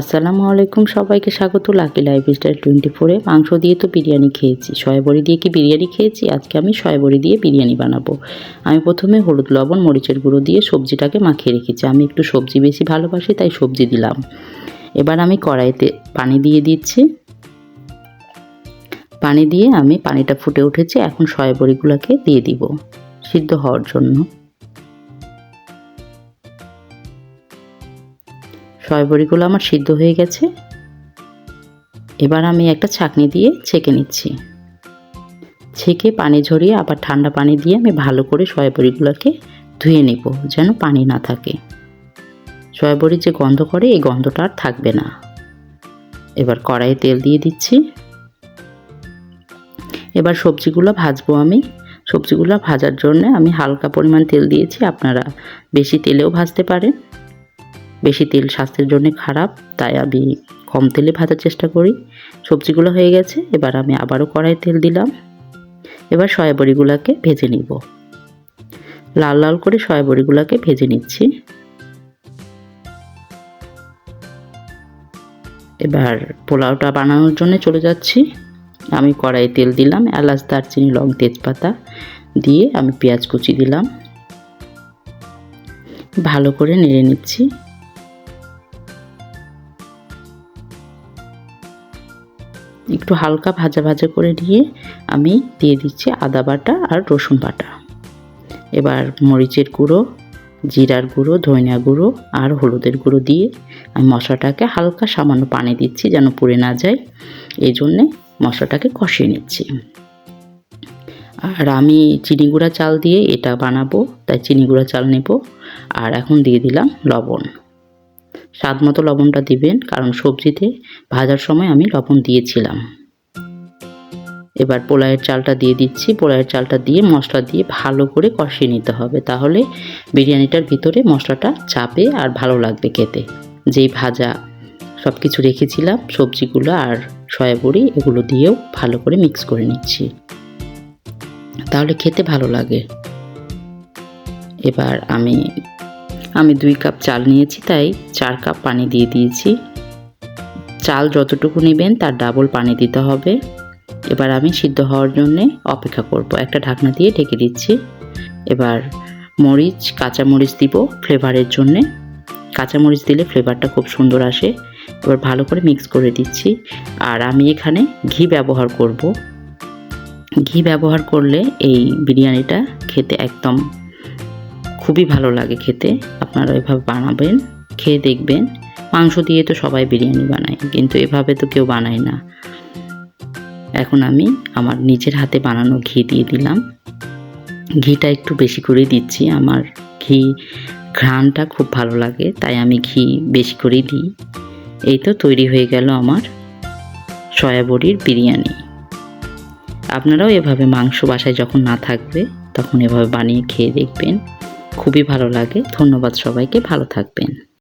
আসসালামু আলাইকুম, সবাইকে স্বাগত লাকি লাইফস্টাইল টোয়েন্টি ফোরে। মাংস দিয়ে তো বিরিয়ানি খেয়েছি, সয়াবড়ি দিয়ে কি বিরিয়ানি খেয়েছি? আজকে আমি সয়াবড়ি দিয়ে বিরিয়ানি বানাবো। আমি প্রথমে হলুদ, লবণ, মরিচের গুঁড়ো দিয়ে সবজিটাকে মাখিয়ে রেখেছি। আমি একটু সবজি বেশি ভালোবাসি, তাই সবজি দিলাম। এবার আমি কড়াইতে পানি দিয়ে দিচ্ছি। পানি দিয়ে আমি পানিটা ফুটে উঠেছে, এখন সয়াবড়িগুলোকে দিয়ে দিব সিদ্ধ হওয়ার জন্য। সয়াবড়িগুলো আমার সিদ্ধ হয়ে গেছে। এবার আমি একটা ছাকনি দিয়ে ছেঁকে নিচ্ছি। ছেঁকে পানি ঝরিয়ে, আবার ঠান্ডা পানি দিয়ে আমি ভালো করে সয়াবড়িগুলোকে ধুয়ে নেব, যেন পানি না থাকে। সয়াবড়ির যে গন্ধ করে, এই গন্ধটা আর থাকবে না। এবার কড়াইয়ে তেল দিয়ে দিচ্ছি। এবার সবজিগুলো ভাজবো আমি। সবজিগুলো ভাজার জন্য আমি হালকা পরিমাণ তেল দিয়েছি। আপনারা বেশি তেলেও ভাজতে পারেন। বেশি তেল স্বাস্থ্যের জন্য খারাপ, তাই আমি কম তেলে ভাজার চেষ্টা করি। সবজিগুলো হয়ে গেছে, এবার আমি আবারও কড়াই তেল দিলাম। এবার সয়াবড়িগুলোকে ভেজে নিব। লাল লাল করে সয়াবড়িগুলোকে ভেজে নিচ্ছি। এবার পোলাওটা বানানোর জন্য চলে যাচ্ছি। আমি কড়াই তেল দিলাম, এলাচ, দারচিনি, লং তেজপাতা দিয়ে আমি পেঁয়াজ কুচি দিলাম। ভালো করে নেড়ে নিচ্ছি। একটু হালকা ভাজা ভাজা করে নিয়ে আমি দিয়ে দিচ্ছি আদা বাটা আর রসুন বাটা। এবার মরিচের গুঁড়ো, জিরার গুঁড়ো, ধনিয়া গুঁড়ো আর হলুদের গুঁড়ো দিয়ে আমি মশলাটাকে হালকা সামান্য পানি দিচ্ছি যেন পুড়ে না যায়। এই জন্যে মশলাটাকে কষিয়ে নিচ্ছি। আর আমি চিনি গুঁড়া চাল দিয়ে এটা বানাবো, তাই চিনি গুঁড়া চাল নেব। আর এখন দিয়ে দিলাম লবণ। স্বাদ মতো লবণটা দিবেন, কারণ সবজিতে ভাজার সময় আমি লবণ দিয়েছিলাম। এবার পোলায়ের চালটা দিয়ে দিচ্ছি। পোলায়ের চালটা দিয়ে মশলা দিয়ে ভালো করে কষিয়ে নিতে হবে। তাহলে বিরিয়ানিটার ভিতরে মশলাটা চাপে আর ভালো লাগবে খেতে। যেই ভাজা সব কিছু রেখেছিলাম, সবজিগুলো আর সয়াবড়ি এগুলো দিয়েও ভালো করে মিক্স করে নিচ্ছি। তাহলে খেতে ভালো লাগে। এবার আমি আমি দুই কাপ চাল নিয়েছি, তাই চার কাপ পানি দিয়ে দিয়েছি। চাল যতটুকু নেবেন, তার ডাবল পানি দিতে হবে। এবার আমি সিদ্ধ হওয়ার জন্যে অপেক্ষা করব। একটা ঢাকনা দিয়ে ঢেকে দিচ্ছি। এবার মরিচ কাঁচা মরিচ দিব ফ্লেভারের জন্যে। কাঁচা মরিচ দিলে ফ্লেভারটা খুব সুন্দর আসে। এবার ভালো করে মিক্স করে দিচ্ছি। আর আমি এখানে ঘি ব্যবহার করব। ঘি ব্যবহার করলে এই বিরিয়ানিটা খেতে একদম খুবই ভালো লাগে খেতে। আপনারা এভাবে বানাবেন, খেয়ে দেখবেন। মাংস দিয়ে তো সবাই বিরিয়ানি বানায়, কিন্তু এভাবে তো কেউ বানায় না। এখন আমি আমার নিজের হাতে বানানো ঘি দিয়ে দিলাম। ঘিটা একটু বেশি করে দিচ্ছি। আমার ঘি ঘ্রাণটা খুব ভালো লাগে, তাই আমি ঘি বেশি করেই দিই। এই তো তৈরি হয়ে গেল আমার সয়াবড়ির বিরিয়ানি। আপনারাও এভাবে মাংস বাসায় যখন না থাকবে, তখন এভাবে বানিয়ে খেয়ে দেখবেন। খুবই ভালো লাগে। ধন্যবাদ সবাইকে ভালো থাকবেন।